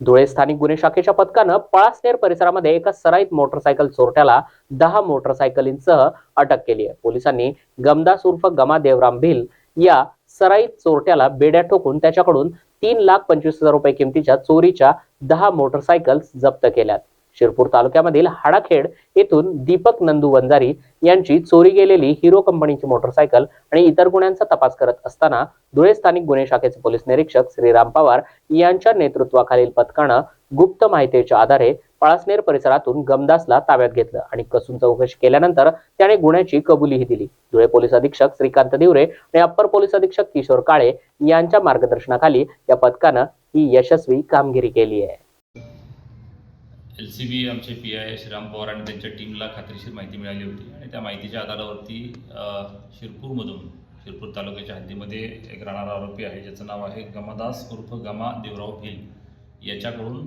धुळे स्थानिक गुन्हे शाखेच्या पथकानं पळासनेर परिसरामध्ये एका सराईत मोटरसायकल चोरट्याला दहा मोटरसायकलींसह अटक केली आहे. पोलिसांनी गमदास उर्फ गमा देवराम भिल या सराईत चोरट्याला बेड्या ठोकून त्याच्याकडून तीन लाख पंचवीस हजार रुपये किमतीच्या चोरीच्या दहा मोटरसायकल्स जप्त केल्यात. शिरपूर तालुक्यामधील हाडाखेड येथून दीपक नंदू वंजारी यांची चोरी गेलेली हिरो कंपनीची मोटरसायकल आणि इतर गुन्ह्यांचा तपास करत असताना धुळे स्थानिक गुन्हे शाखेचे पोलीस निरीक्षक श्रीराम पवार यांच्या नेतृत्वाखालील पथकानं गुप्त माहितीच्या आधारे पळासनेर परिसरातून गमदासला ताब्यात घेतलं आणि कसून चौकशी केल्यानंतर त्याने गुन्ह्याची कबुलीही दिली. धुळे पोलीस अधीक्षक श्रीकांत दिवरे आणि अप्पर पोलीस अधीक्षक किशोर काळे यांच्या मार्गदर्शनाखाली या पथकानं ही यशस्वी कामगिरी केली आहे. एल सी बी आमचे पी आय श्रीराम पवार आणि त्यांच्या टीमला खात्रीशीर माहिती मिळाली होती. आणि त्या माहितीच्या आधारावरती शिरपूरमधून शिरपूर तालुक्याच्या हद्दीमध्ये एक राहणारा आरोपी आहे ज्याचं नाव आहे गमादास उर्फ गमा देवराव भिल. याच्याकडून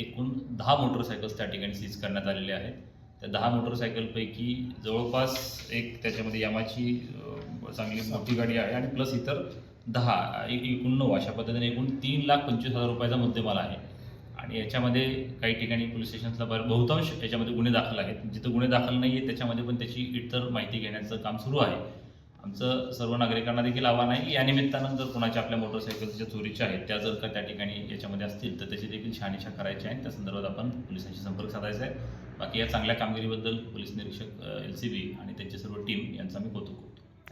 एकूण दहा मोटरसायकल्स त्या ठिकाणी सीज करण्यात आलेल्या आहेत. त्या दहा मोटरसायकलपैकी जवळपास एक त्याच्यामध्ये यामाची चांगली मोठी गाडी आहे आणि प्लस इतर दहा एक एकूण नऊ अशा पद्धतीने एकूण तीन लाख पंचवीस हजार रुपयाचा मुद्देमाल आहे. आणि याच्यामध्ये काही ठिकाणी पोलीस स्टेशन्सला बर बहुतांश याच्यामध्ये गुन्हे दाखल आहेत. जिथं गुन्हे दाखल नाही आहेत त्याच्यामध्ये पण त्याची इतर माहिती घेण्याचं काम सुरू आहे. आमचं सर्व नागरिकांना देखील आव्हान आहे. की या निमित्तानं जर कोणाच्या आपल्या मोटरसायकलच्या ज्या चोरीच्या आहेत त्या जर का त्या ठिकाणी याच्यामध्ये असतील तर त्याची देखील शहानिशा करायची आहे त्या संदर्भात आपण पोलिसांशी संपर्क साधायचा आहे. बाकी या चांगल्या कामगिरीबद्दल पोलीस निरीक्षक एल सी बी आणि त्यांची सर्व टीम यांचा मी कौतुक करतो.